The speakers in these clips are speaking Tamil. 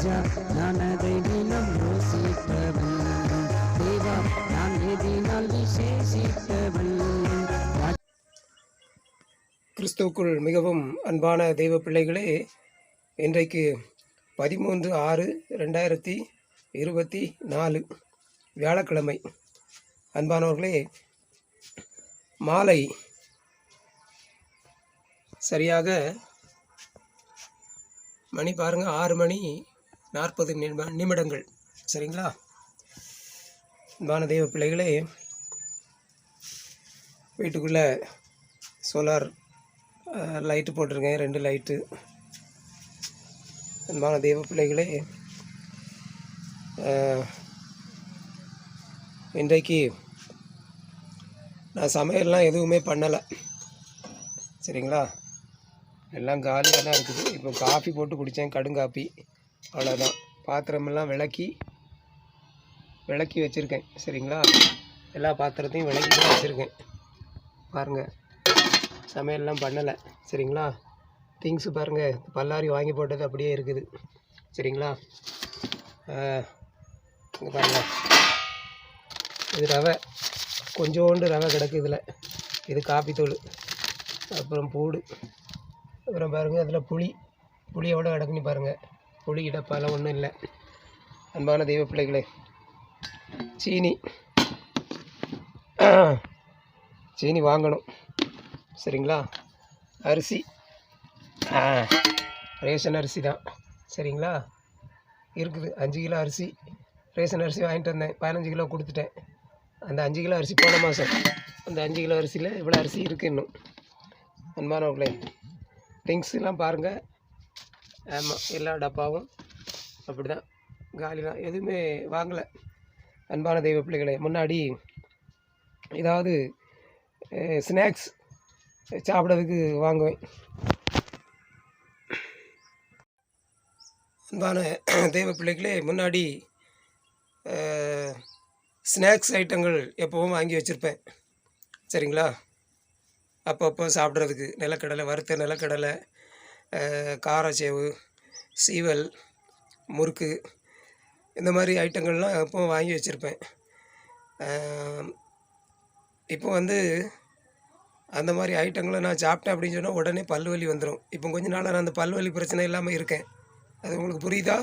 ராஜா நான் அதை தினம் யோசிப்பவன் தேவா நான் எதினால் விசேஷிப்பவன் கிறிஸ்துவுக்குள் மிகவும் அன்பான தெய்வ பிள்ளைகளே இன்றைக்கு பதிமூன்று ஆறு ரெண்டாயிரத்தி இருபத்தி நாலு வியாழக்கிழமை. அன்பானவர்களே மாலை சரியாக மணி பாருங்கள் ஆறு மணி நாற்பது நிமிடங்கள். சரிங்களா? வானதேவ பிள்ளைகளே வீட்டுக்குள்ளே சோலார் லைட்டு போட்டிருக்கேன். ரெண்டு லைட்டு அன்பான தெய்வ பிள்ளைகளே இன்றைக்கு நான் சமையல்லாம் எதுவுமே பண்ணலை. சரிங்களா? எல்லாம் காலியாக தான் இருக்குது. இப்போ காஃபி போட்டு குடித்தேன் கடுங்காப்பி. அவ்வளோதான் பாத்திரமெல்லாம் விளக்கி விளக்கி வச்சுருக்கேன். சரிங்களா? எல்லா பாத்திரத்தையும் விளக்கி தான் வச்சுருக்கேன். பாருங்கள் சமையல்லாம் பண்ணலை. சரிங்களா? திங்ஸு பாருங்கள் பல்லாரி வாங்கி போட்டது அப்படியே இருக்குது. சரிங்களா? இங்கே பாருங்கள் இது ரவை. கொஞ்சோண்டு ரவை கிடக்கு இதில். இது காப்பித்தூள். அப்புறம் பூடு அப்புறம் பாருங்கள் அதில் புளி. புளி எவ்வளோ கிடக்குன்னு பாருங்கள் புளி இடப்பாலாம் ஒன்றும் இல்லை. அன்பான தெய்வ பிள்ளைகளே சீனி. சீனி வாங்கணும். சரிங்களா? அரிசி. ரேஷன் அரிசி தான். சரிங்களா? இருக்குது. அஞ்சு கிலோ அரிசி. ரேஷன் அரிசி வாங்கிட்டு வந்தேன். பதினஞ்சு கிலோ கொடுத்துட்டேன். அந்த அஞ்சு கிலோ அரிசி போன மாதம் அந்த அஞ்சு கிலோ அரிசியில் இவ்வளோ அரிசி இருக்குது இன்னும். அன்பானவர்களே திங்ஸ்லாம் பாருங்கள் ஆமாம் எல்லா டப்பாவும் அப்படி தான் காலி தான் எதுவுமே வாங்கலை. அன்பான தெய்வ பிள்ளைகளை முன்னாடி ஏதாவது ஸ்நாக்ஸ் சாப்பிட்றதுக்கு வாங்குவேன். அன்பான தெய்வ பிள்ளைகளே முன்னாடி ஸ்நாக்ஸ் ஐட்டங்கள் எப்போவும் வாங்கி வச்சுருப்பேன். சரிங்களா? அப்பப்போ சாப்பிட்றதுக்கு நிலக்கடலை வறுத்த நிலக்கடலை காரச்சேவு சீவல் முறுக்கு இந்த மாதிரி ஐட்டங்கள்லாம் எப்பவும் வாங்கி வச்சுருப்பேன். இப்போ வந்து அந்த மாதிரி ஐட்டங்களை நான் சாப்பிட்டேன் அப்படின்னு சொன்னால் உடனே பல்வலி வலி வந்துடும் இப்போ கொஞ்ச நாளாக நான் அந்த பல்வலி வலி பிரச்சனை இல்லாமல் இருக்கேன். அது உங்களுக்கு புரியுதா?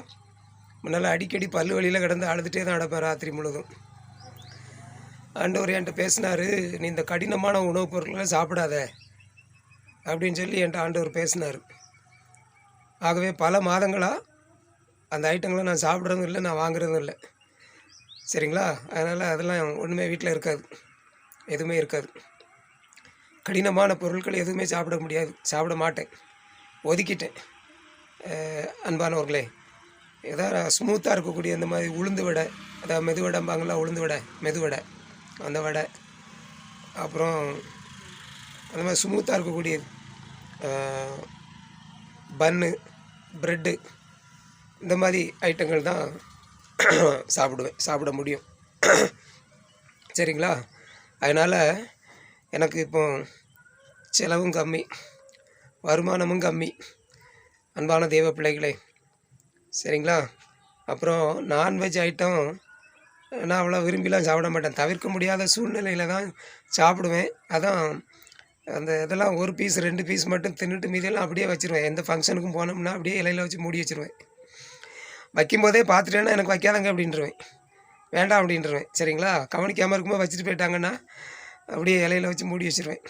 முன்னால் அடிக்கடி பல்லு வலியில் கிடந்து அழுதுகிட்டே தான் அடைப்பேன் ராத்திரி முழுதும். ஆண்டவர் என்கிட்ட பேசினார் நீ இந்த கடினமான உணவுப் பொருட்களை சாப்பிடாத அப்படின்னு சொல்லி என்கிட்ட ஆண்டவர் பேசினார். ஆகவே பல மாதங்களாக அந்த ஐட்டங்களை நான் சாப்பிட்றதும் இல்லை நான் வாங்குறதும் இல்லை. சரிங்களா? அதனால் அதெல்லாம் ஒன்றுமே வீட்டில் இருக்காது. எதுவுமே இருக்காது. கடினமான பொருட்கள் எதுவுமே சாப்பிட முடியாது. சாப்பிட மாட்டேன். ஒதுக்கிட்டேன். அன்பானவர்களே ஏதாவது ஸ்மூத்தாக இருக்கக்கூடிய இந்த மாதிரி உளுந்து வடை அதாவது மெதுவடைம்பாங்களா உளுந்து வடை மெது வடை அந்த வடை அப்புறம் அந்த மாதிரி ஸ்மூத்தாக இருக்கக்கூடியது பன்னு ப்ரெட்டு இந்த மாதிரி ஐட்டங்கள் தான் சாப்பிடுவேன் சாப்பிட முடியும். சரிங்களா? அதனால் எனக்கு இப்போ செலவும் கம்மி வருமானமும் கம்மி அன்பான தெய்வ பிள்ளைகளே. சரிங்களா? அப்புறம் நான்வெஜ் ஐட்டம் நான் அவ்வளோ விரும்பிலாம் சாப்பிட மாட்டேன். தவிர்க்க முடியாத சூழ்நிலையில் தான் சாப்பிடுவேன். அதான் அந்த இதெல்லாம் ஒரு பீஸ் ரெண்டு பீஸ் மட்டும் தின்னுட்டு மீதியெல்லாம் அப்படியே வச்சுருவேன். எந்த ஃபங்க்ஷனுக்கும் போனோம்னா அப்படியே இலையில வச்சு மூடி வச்சுருவேன். வைக்கும்போதே பார்த்துட்டேன்னா எனக்கு வைக்காதங்க அப்படின்றவேன். வேண்டாம் அப்படின்றவேன். சரிங்களா? கவனிக்காமல் இருக்கும்போது வச்சுட்டு போயிட்டாங்கன்னா அப்படியே இலையில வச்சு மூடி வச்சுருவேன்.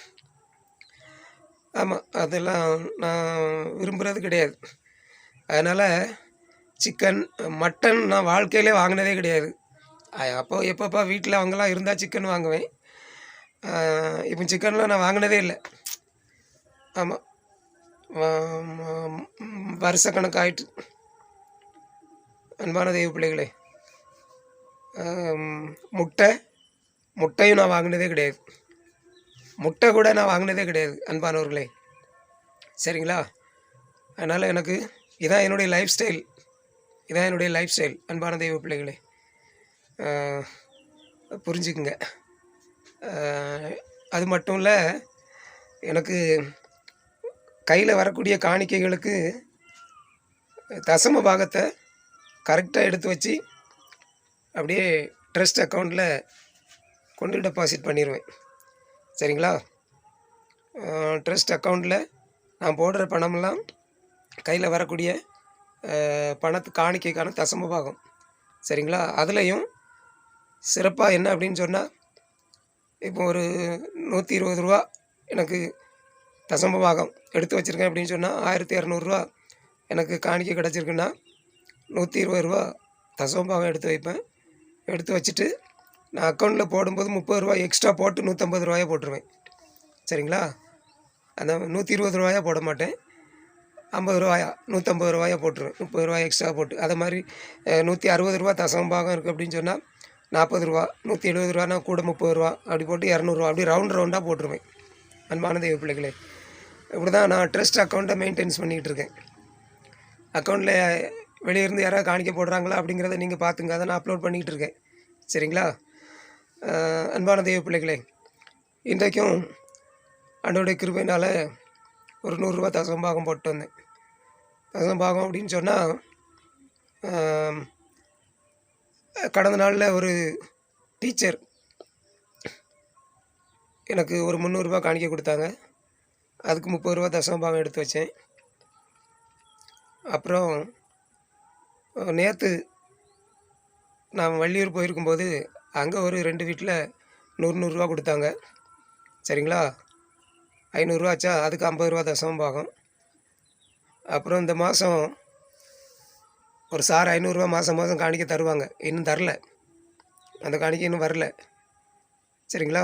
ஆமாம் அதெல்லாம் நான் விரும்புகிறது கிடையாது. அதனால் சிக்கன் மட்டன் நான் வாழ்க்கையிலே வாங்கினதே கிடையாது. அப்போ எப்பப்போ வீட்டில் அவங்கெல்லாம் இருந்தால் சிக்கன் வாங்குவேன். இப்போ சிக்கன்லாம் நான் வாங்கினதே இல்லை. ஆமாம் வருஷக்கணக்காயிட்டு அன்பான தெய்வ பிள்ளைகளே முட்டை முட்டையும் நான் வாங்கினதே கிடையாது. முட்டை கூட நான் வாங்கினதே கிடையாது அன்பானவர்களே. சரிங்களா? அதனால் எனக்கு இதான் என்னுடைய லைஃப் ஸ்டைல் இதான் என்னுடைய லைஃப் ஸ்டைல் அன்பான தெய்வ பிள்ளைகளே. புரிஞ்சுக்குங்க. அது மட்டும் இல்லை எனக்கு கையில் வரக்கூடிய காணிக்கைகளுக்கு தசம பாகத்தை கரெக்டாக எடுத்து வச்சு அப்படியே ட்ரஸ்ட் அக்கௌண்ட்டில் கொண்டு டெபாசிட் பண்ணிடுவேன் சரிங்களா? ட்ரஸ்ட் அக்கௌண்ட்டில் நான் போடுற பணமெல்லாம் கையில் வரக்கூடிய பணத்து காணிக்கைக்கான தசம பாகம். சரிங்களா? அதுலேயும் சிறப்பாக என்ன அப்படின்னு சொன்னால் இப்போ ஒரு நூற்றி இருபது ரூபா எனக்கு தசம பாகம் எடுத்து வச்சுருக்கேன் அப்படின்னு சொன்னால் ஆயிரத்தி இரநூறுவா எனக்கு காணிக்க கிடச்சிருக்குன்னா நூற்றி இருபது ரூபா தசம பாகம் எடுத்து வைப்பேன். எடுத்து வச்சுட்டு நான் அக்கௌண்ட்டில் போடும்போது முப்பது ரூபா எக்ஸ்ட்ரா போட்டு நூற்றம்பது ரூபாயை போட்டுருவேன். சரிங்களா? அந்த நூற்றி இருபது ரூபாயா போட மாட்டேன். ஐம்பது ரூபாயா? நூற்றம்பது ரூபாயா போட்டுருவேன். முப்பது ரூபாய் எக்ஸ்ட்ரா போட்டு. அதை மாதிரி நூற்றி அறுபது ரூபா தசம்பாகம் இருக்குது அப்படின்னு சொன்னால் நாற்பது ரூபா நூற்றி எழுபது ரூபானா கூட முப்பது ரூபா அப்படி போட்டு இரநூறுவா அப்படி ரவுண்ட் ரவுண்டாக போட்டுருவேன். அன்பான தெய்வ பிள்ளைகளே இப்படி தான் நான் ட்ரஸ்ட் அக்கௌண்ட்டை மெயின்டைன்ஸ் பண்ணிகிட்டு இருக்கேன் அக்கௌண்ட்டில் வெளியிருந்து யாராவது காணிக்க போடுறாங்களா அப்படிங்கிறத நீங்கள் பார்த்துங்க அதை நான் அப்லோட் பண்ணிக்கிட்டு இருக்கேன் சரிங்களா அன்பான தெய்வ பிள்ளைகளே இன்றைக்கும் அன்றோடைய கிருபையினால் ஒரு நூறுரூவா தசம்பாகம் போட்டு வந்தேன். தசம்பாகம் அப்படின்னு சொன்னால் கடந்த நாளில் ஒரு டீச்சர் எனக்கு ஒரு முந்நூறுரூபா காணிக்க கொடுத்தாங்க. அதுக்கு முப்பது ரூபா தசமபாகம் எடுத்து வச்சேன். அப்புறம் நேற்று நான் வள்ளியூர் போயிருக்கும்போது அங்கே ஒரு ரெண்டு வீட்டில் நூறு நூறுரூவா கொடுத்தாங்க. சரிங்களா? ஐநூறுரூவாச்சா அதுக்கு ஐம்பது ரூபா தசமம் பாகம். அப்புறம் இந்த மாதம் ஒரு சார் ஐநூறுரூவா மாதம் மாதம் காணிக்க தருவாங்க. இன்னும் தரல. அந்த காணிக்க இன்னும் வரல. சரிங்களா?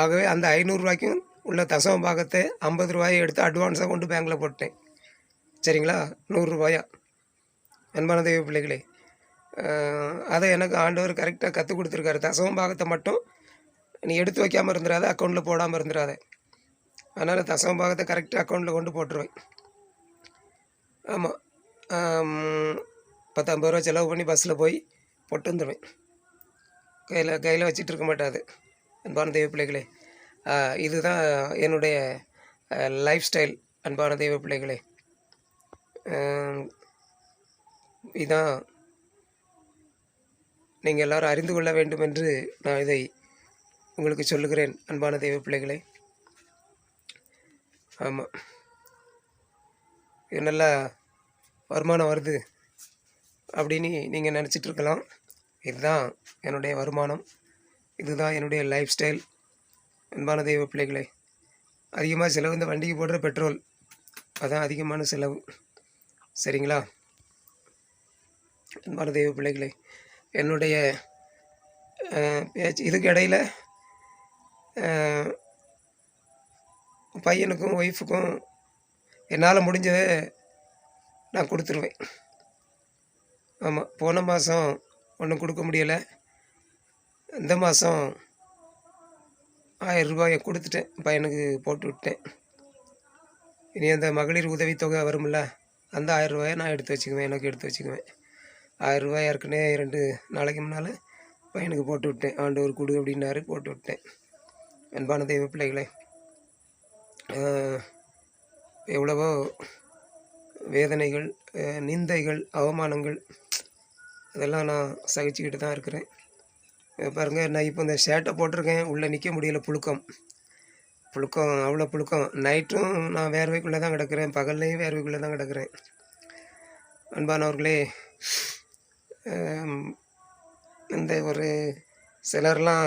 ஆகவே அந்த ஐநூறுரூவாய்க்கும் உள்ள தசம பாகத்தை ஐம்பது ரூபாயை எடுத்து அட்வான்ஸாக கொண்டு பேங்க்கில் போட்டேன் சரிங்களா? நூறுரூவாயா அன்பான தெய்வ பிள்ளைகளே அதை எனக்கு ஆண்டவர் கரெக்டாக கற்றுக் கொடுத்துருக்காரு. தசம பாகத்தை மட்டும் நீ எடுத்து வைக்காமல் இருந்துடாத அக்கௌண்ட்டில் போடாமல் இருந்துடாத அதனால் தசம பாகத்தை கரெக்டாக அக்கௌண்ட்டில் கொண்டு போட்டுருவேன். ஆமாம் பத்து ஐம்பது ரூபா செலவு பண்ணி பஸ்ஸில் போய் பொட்டு வந்துடுவேன் கையில் கையில் வச்சுட்டு இருக்க மாட்டாது அன்பான தெய்வ பிள்ளைகளே. இதுதான் என்னுடைய லைஃப் ஸ்டைல் அன்பான தெய்வ பிள்ளைகளே. இதான். நீங்கள் எல்லாரும் அறிந்து கொள்ள வேண்டும் என்று நான் இதை உங்களுக்கு சொல்லுகிறேன் அன்பான தெய்வ பிள்ளைகளே. ஆமாம் இது நல்லா வருமானம் வருது? அப்படின்னு நீங்கள் நினச்சிட்டு இருக்கலாம் இதுதான் என்னுடைய வருமானம். இதுதான் என்னுடைய லைஃப் ஸ்டைல் அன்பான தெய்வ பிள்ளைகளே அதிகமாக செலவு இந்த வண்டிக்கு போடுற பெட்ரோல் அதுதான் அதிகமான செலவு. சரிங்களா? அன்பான தெய்வ பிள்ளைகளே என்னுடைய பேச்சு இதுக்கு இடையில் பையனுக்கும் ஒய்ஃபுக்கும் என்னால் முடிஞ்சதை நான் கொடுத்துருவேன். ஆமாம் போன மாதம் ஒன்றும் கொடுக்க முடியலை. இந்த மாதம் ஆயிரம் ரூபாயை கொடுத்துட்டேன். பையனுக்கு போட்டு விட்டேன். இனி அந்த மகளிர் உதவித்தொகை வரும்ல அந்த ஆயிரம் ரூபாயை நான் எடுத்து வச்சுக்குவேன். எனக்கு எடுத்து வச்சுக்குவேன். ஆயிரம் ரூபாய் ஏற்கனவே ரெண்டு நாளைக்கு முன்னால் பையனுக்கு போட்டு விட்டேன். ஆண்டவர் கொடு அப்படின்னாரு போட்டு விட்டேன். அன்பான தெய்வ பிள்ளைகளே எவ்வளவோ வேதனைகள் நிந்தைகள் அவமானங்கள் அதெல்லாம் நான் சகிச்சுக்கிட்டு தான் இருக்கிறேன். பாருங்கள் நான் இப்போ இந்த ஷர்ட்டை போட்டிருக்கேன். உள்ளே நிற்க முடியல புழுக்கம். புழுக்கம் அவ்வளோ புழுக்கம். நைட்டும் நான் வேர்வைக்குள்ளே தான் கிடக்கிறேன். பகல்லையும் வேர்வைக்குள்ளே தான் கிடக்கிறேன். அன்பானவர்களே இந்த ஒரு சிலர்லாம்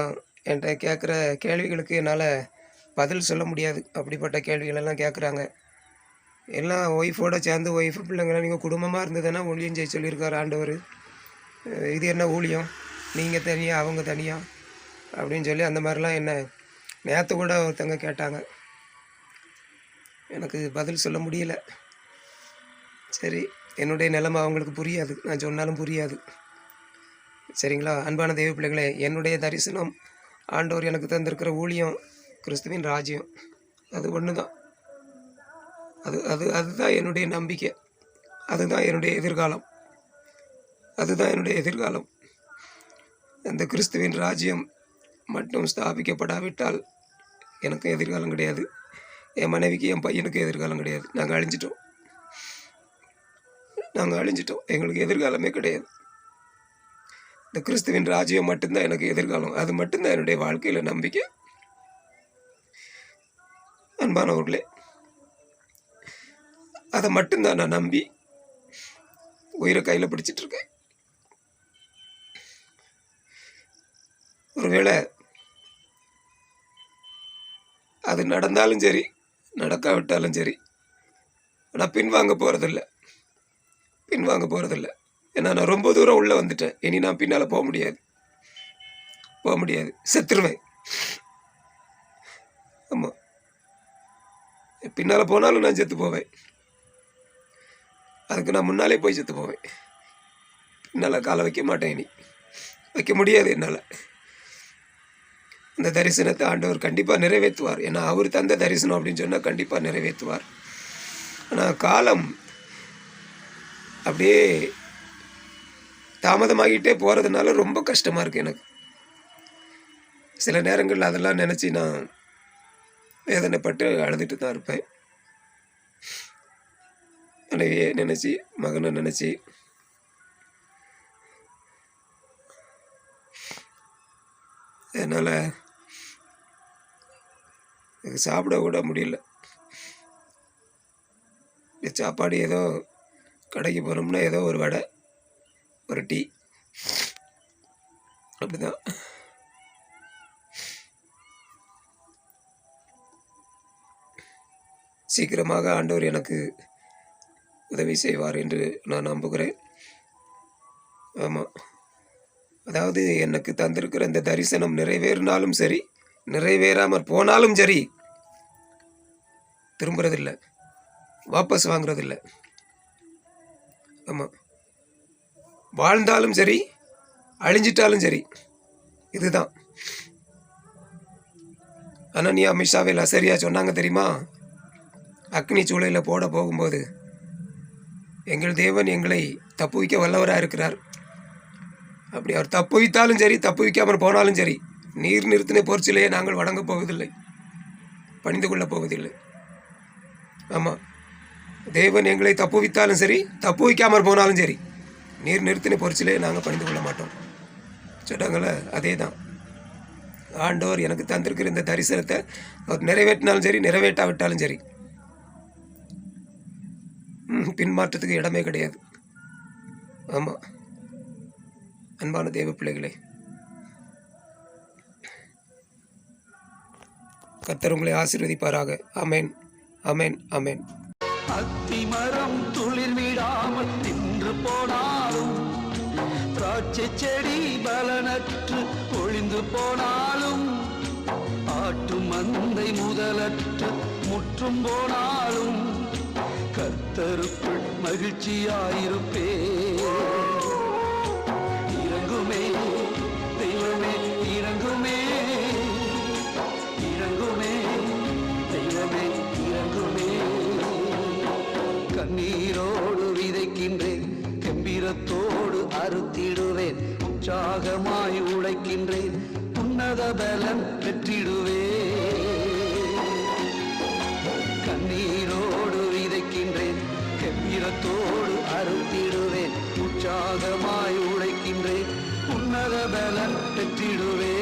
என்கிட்ட கேட்குற கேள்விகளுக்கு என்னால் பதில் சொல்ல முடியாது. அப்படிப்பட்ட கேள்விகளெல்லாம் கேட்குறாங்க. எல்லாம் ஒய்ஃபோடு சேர்ந்து ஒய்ஃபு பிள்ளைங்களாம் நீங்கள் குடும்பமாக இருந்ததுன்னா ஊழியம் ஜெய் சொல்லியிருக்காரு ஆண்டவர். இது என்ன ஊழியம்? நீங்கள் தனியாக அவங்க தனியாக அப்படின்னு சொல்லி அந்த மாதிரிலாம் என்ன நேற்று கூட ஒருத்தங்க கேட்டாங்க. எனக்கு பதில் சொல்ல முடியல. சரி என்னுடைய நிலைமை அவங்களுக்கு புரியாது. நான் சொன்னாலும் புரியாது. சரிங்களா? அன்பான தெய்வ பிள்ளைகளே என்னுடைய தரிசனம் ஆண்டவர் எனக்கு தந்திருக்கிற ஊழியம் கிறிஸ்துவின் ராஜ்யம். அது ஒன்று தான் அது அது அதுதான் என்னுடைய நம்பிக்கை. அதுதான் என்னுடைய எதிர்காலம். அதுதான் என்னுடைய எதிர்காலம். அந்த கிறிஸ்துவின் ராஜ்யம் மட்டும் ஸ்தாபிக்கப்படாவிட்டால் எனக்கு எதிர்காலம் கிடையாது. என் மனைவிக்கு என் பையனுக்கு எதிர்காலம் கிடையாது. நாங்கள் அழிஞ்சிட்டோம். நாங்கள் அழிஞ்சிட்டோம். எங்களுக்கு எதிர்காலமே கிடையாது. இந்த கிறிஸ்துவின் ராஜ்யம் மட்டும்தான் எனக்கு எதிர்காலம். அது மட்டும்தான் என்னுடைய வாழ்க்கையில் நம்பிக்கை. அன்பானவர்களே அதை மட்டும்தான் நான் நம்பி உயிரை கையில் பிடிச்சிட்ருக்கேன் ஒருவேளை அது நடந்தாலும் சரி நடக்காவிட்டாலும் சரி ஆனால் பின்வாங்க போகிறதில்ல பின்வாங்க போகிறதில்ல ஏன்னா நான் ரொம்ப தூரம் உள்ளே வந்துட்டேன். இனி நான் பின்னால் போக முடியாது. போக முடியாது. செத்துருவேன். ஆமாம் பின்னால் போனாலும் நான் செத்து போவேன். அதுக்கு நான் முன்னாலே போய் செத்து போவேன். பின்னால் காலை வைக்க மாட்டேன் இனி. வைக்க முடியாது என்னால். அந்த தரிசனத்தை ஆண்டவர் கண்டிப்பாக நிறைவேற்றுவார். ஏன்னா அவர் தந்த தரிசனம் அப்படின்னு சொன்னால் கண்டிப்பாக நிறைவேற்றுவார். ஆனால் காலம் அப்படியே தாமதமாகிட்டே போகிறதுனால ரொம்ப கஷ்டமாக இருக்குது எனக்கு. சில நேரங்களில் அதெல்லாம் நினச்சி நான் வேதனைப்பட்டு அழுதுட்டு தான் இருப்பேன். மனைவியை நினச்சி மகனை நினச்சி. அதனால் எனக்கு சாப்பிட கூட முடியல. இந்த சாப்பாடு ஏதோ கடைக்கு போனோம்னா ஏதோ ஒரு வடை ஒரு டீ. அப்படிதான். சீக்கிரமாக ஆண்டவர் எனக்கு உதவி செய்வார் என்று நான் நம்புகிறேன். ஆமாம் அதாவது எனக்கு தந்திருக்கிற இந்த தரிசனம் நிறைவேறினாலும் சரி நிறைவேறாமற் போனாலும் சரி திரும்புறதில்ல. வாபஸ் வாங்குறதில்ல. ஆமாம் வாழ்ந்தாலும் சரி அழிஞ்சிட்டாலும் சரி இதுதான். அனன்யா அமித்ஷாவில் அசரியா சொன்னாங்க தெரியுமா? அக்னி சூளையில் போட போகும்போது எங்கள் தேவன் எங்களை தப்புவிக்க வல்லவராக இருக்கிறார். அப்படி அவர் தப்புவித்தாலும் சரி தப்புவிக்காமல் போனாலும் சரி நீர் நிறுத்தின பொறிச்சிலேயே நாங்கள் வணங்கப் போவதில்லை. பணிந்து கொள்ளப் போவதில்லை. ஆமாம் தேவன் எங்களை தப்புவித்தாலும் சரி தப்புவிக்காமல் போனாலும் சரி நீர் நிறுத்தின பொறிச்சிலே நாங்கள் பணிந்து கொள்ள மாட்டோம். சொன்னாங்களே அதே தான் ஆண்டவர் எனக்கு தந்திருக்கிற இந்த தரிசனத்தை அவர் நிறைவேற்றினாலும் சரி நிறைவேற்றாவிட்டாலும் சரி ம், பின்மாற்றத்துக்கு இடமே கிடையாது. ஆமாம் அன்பான தேவ பிள்ளைகளே கத்தர் உங்களை ஆசீர்வதிப்பாராக. அமேன் அமேன் அமேன் அத்திமரம் துளிர் விடாமல் நின்று போனாலும் திராட்சை செடி பலனற்று ஒளிந்து போனாலும் ஆட்டு மந்தை முதலற்று முற்றும் போனாலும் கர்த்தருக்குள் மகிழ்ச்சியாயிருப்பே கண்ணீரோடு விதைக்கின்றேன். கம்பீரத்தோடு அறுத்திடுவேன். உற்சாகமாய் உழைக்கின்றேன். உன்னத பலன் பெற்றிடுவேன். கண்ணீரோடு விதைக்கின்றேன். கம்பீரத்தோடு அறுத்திடுவேன். உற்சாகமாய் உழைக்கின்றேன். உன்னத பலன் பெற்றிடுவேன்.